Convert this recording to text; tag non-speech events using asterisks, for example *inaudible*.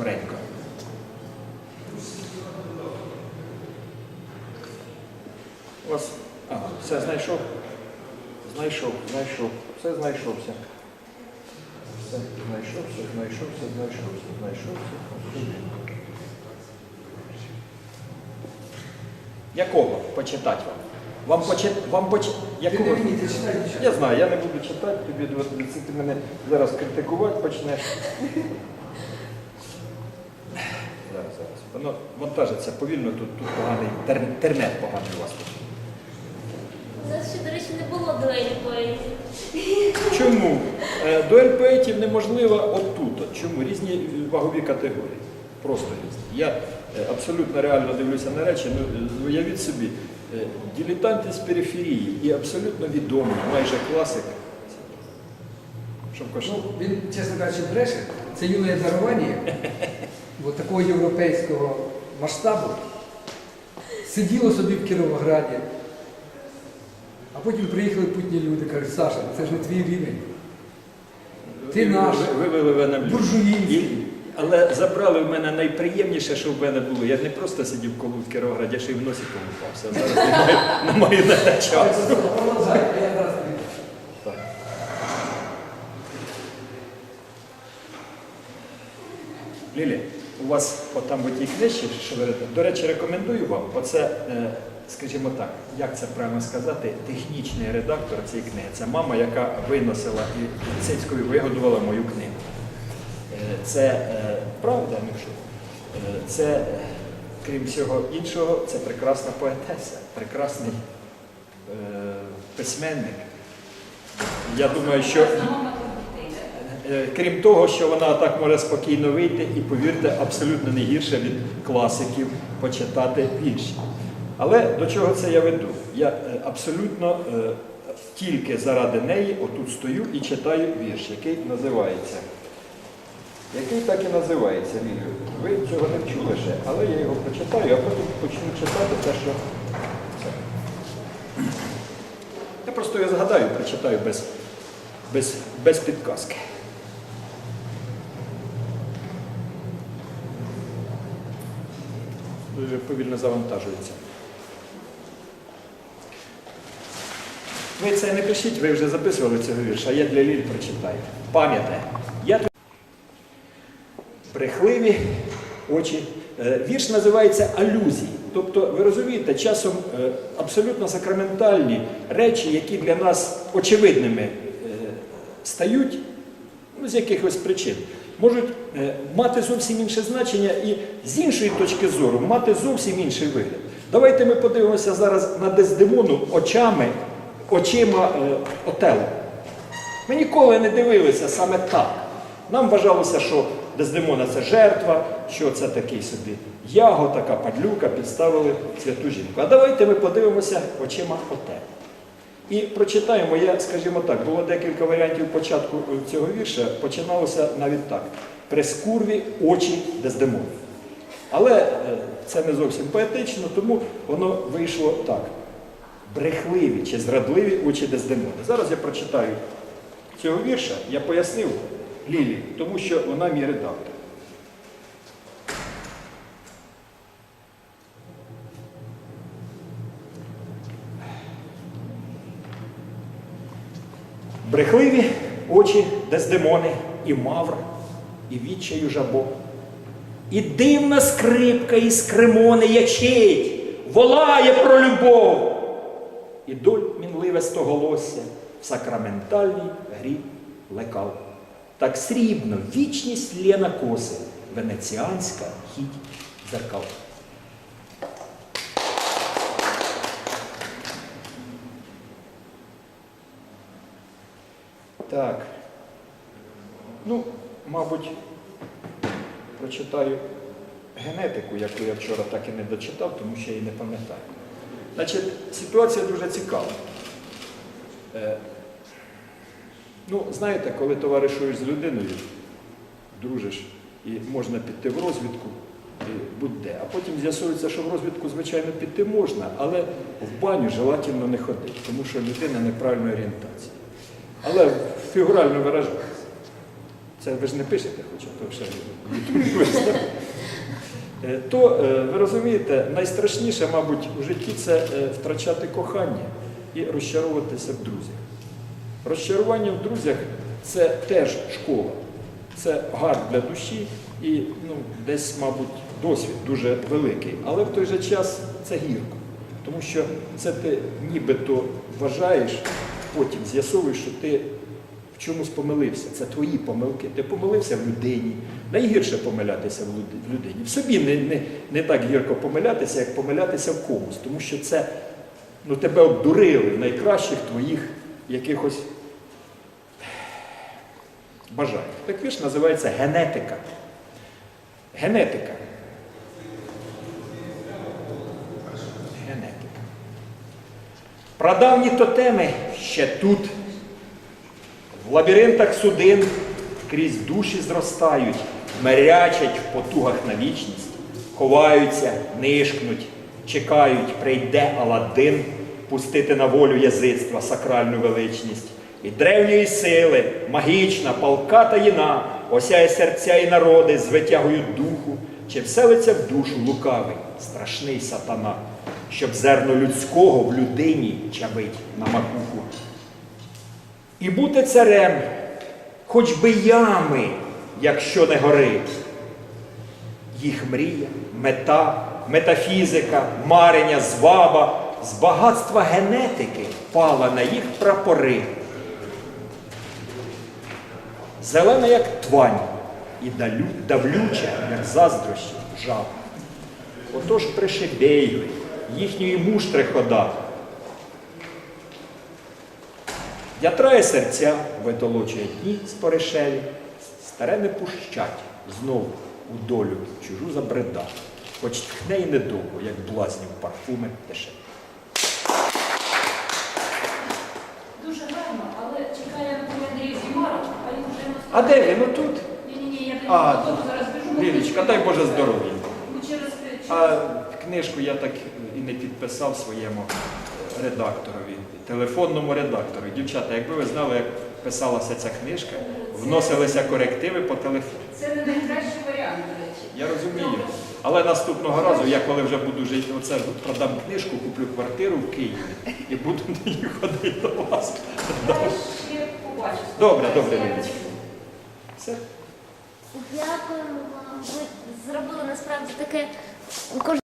скоренько. Вас. Ага, все знайшов. Знайшов, знайшов. Все знайшовся. Все знайшов, все знайшов, все знайшов, все знайшов, все. Якого почитати вам? Вам почит... вам поч... Якого? Я знаю, я не буду читати, тобі ти мене зараз критикувати почнеш. Зараз, зараз. Воно монтажиться повільно, тут, тут поганий тер- інтернет поганий у вас тут. У нас ще, до речі, не було дуелі поезії. Чому? Е, Дуель поетів неможлива отут. от. Чому? Різні вагові категорії. Просто різні. Я е, абсолютно реально дивлюся на речі. Ну, е, уявіть собі, е, дилетанти з периферії і абсолютно відомі, майже класик. Ну, він, чесно кажучи, бреше. Це юне дарування *laughs* от такого європейського масштабу. Сиділо собі в Кіровограді, а потім приїхали путні люди, кажуть, Саша, це ж не твій рівень. Ти наш, буржуїнський. Але забрали в мене найприємніше, що в мене було. Я не просто сидів коло в Кіровограді, я ще й в носі колупався. Зараз немає на те часу. Лілі, у вас отам в тій книжці, що ви до речі, рекомендую вам. Оце, е, скажімо так, як це правильно сказати, технічний редактор цієї книги. Це мама, яка виносила і Ліцейською вигодувала мою книгу. Е, Це е, правда? Е, Це, крім всього іншого, це прекрасна поетеса, прекрасний письменник. Я думаю, що крім того, що вона так може спокійно вийти і, повірте, абсолютно не гірше від класиків почитати вірші. Але до чого це я веду? Я е, абсолютно е, тільки заради неї отут стою і читаю вірш, який називається. Який так і називається, Лілію. Ви цього не чули ще, але я його прочитаю, а потім почну читати те, що. Я просто його згадаю, прочитаю без, без, без підказки. Повільно завантажується. Ви це не пишіть, ви вже записували цього вірша, а я для Ліль прочитаю. Пам'ятає. Я Брехливі очі. Е, Вірш називається алюзії. Тобто, ви розумієте, часом е, абсолютно сакраментальні речі, які для нас очевидними е, стають ну, з якихось причин, можуть е, мати зовсім інше значення і з іншої точки зору мати зовсім інший вигляд. Давайте ми подивимося зараз на Дездемону очами, очима е, Отелла. Ми ніколи не дивилися саме так. Нам вважалося, що Дездемона це жертва, що це такий собі яго, така падлюка, підставили святу жінку. А давайте ми подивимося очима Отелла. І прочитаємо, я, скажімо так, було декілька варіантів початку е, цього вірша, починалося навіть так. Прескурві очі Дездемони. Але е, це не зовсім поетично, тому воно вийшло так. Брехливі чи зрадливі очі Дездемони. Зараз я прочитаю цього вірша, я пояснив Лілі, тому що вона мій редактор. Брехливі очі Дездемони і Мавра, і відчаю жабо. І дивна скрипка із кремони ячить, волає про любов. І доль мінливе стоголосся в сакраментальній грі лекал. Так срібно вічність лє коси, венеціанська хіть зеркал. Так. Ну, мабуть, прочитаю генетику, яку я вчора так і не дочитав, тому що її не пам'ятаю. Значить, ситуація дуже цікава. Е, ну, знаєте, коли товаришуєш з людиною, дружиш, і можна піти в розвідку, будь-де. А потім з'ясується, що в розвідку, звичайно, піти можна, але в баню желательно не ходити, тому що людина неправильної орієнтації. Але фігурально виражається. Це ви ж не пишете, хоча то ще. Е, То е, ви розумієте, найстрашніше, мабуть, у житті це е, втрачати кохання і розчаровуватися в друзях. Розчарування в друзях це теж школа, це гард для душі і ну, десь, мабуть, досвід дуже великий. Але в той же час це гірко. Тому що це ти нібито вважаєш, потім з'ясовуєш, що ти в чомусь помилився. Це твої помилки. Ти помилився в людині. Найгірше помилятися в людині. В собі не, не, не так гірко помилятися, як помилятися в комусь. Тому що це ну, тебе обдурили в найкращих твоїх якихось бажань. Так вірш називається генетика. Генетика. Прадавні тотеми ще тут. В лабіринтах судин крізь душі зростають, мерячать в потугах на вічність, ховаються, нишкнуть, чекають, прийде Аладдин пустити на волю язицтва сакральну величність. І древньої сили, магічна, палка таїна, осяє серця і народи з витягою духу, чи вселиться в душу лукавий, страшний сатана, щоб зерно людського в людині чавить на макуху. І бути царем, хоч би ями, якщо не горить. Їх мрія, мета, метафізика, марення, зваба, з багатства генетики пала на їх прапори. Зелена, як твань, і давлюча, як заздрощі, жаба. Отож пришибейли, їхньої муштри хода, Ятрає серця, витолочує дні споришелі, старе не пущать знов у долю чужу забреда, хоч тхне й недовго, як блазнів парфуми теше. Дуже гарно, але чекає командрів Зімарок, а він вже А де він? Ну тут? Ні-ні-ні, я додому зараз біжу. Лілічка, дай Боже здоров'я. Через- А книжку я так і не підписав своєму редакторові, телефонному редактору. Дівчата, якби ви знали, як писалася ця книжка, вносилися корективи по телефону. Це не найкращий варіант, до речі. Я розумію. Але наступного разу, я коли вже буду жити, оце продам книжку, куплю квартиру в Києві і буду на ній ходити до вас. Я ще побачу. Добре, добре, Лілічка. Все. Дякуємо вам. Ви зробили насправді таке кожен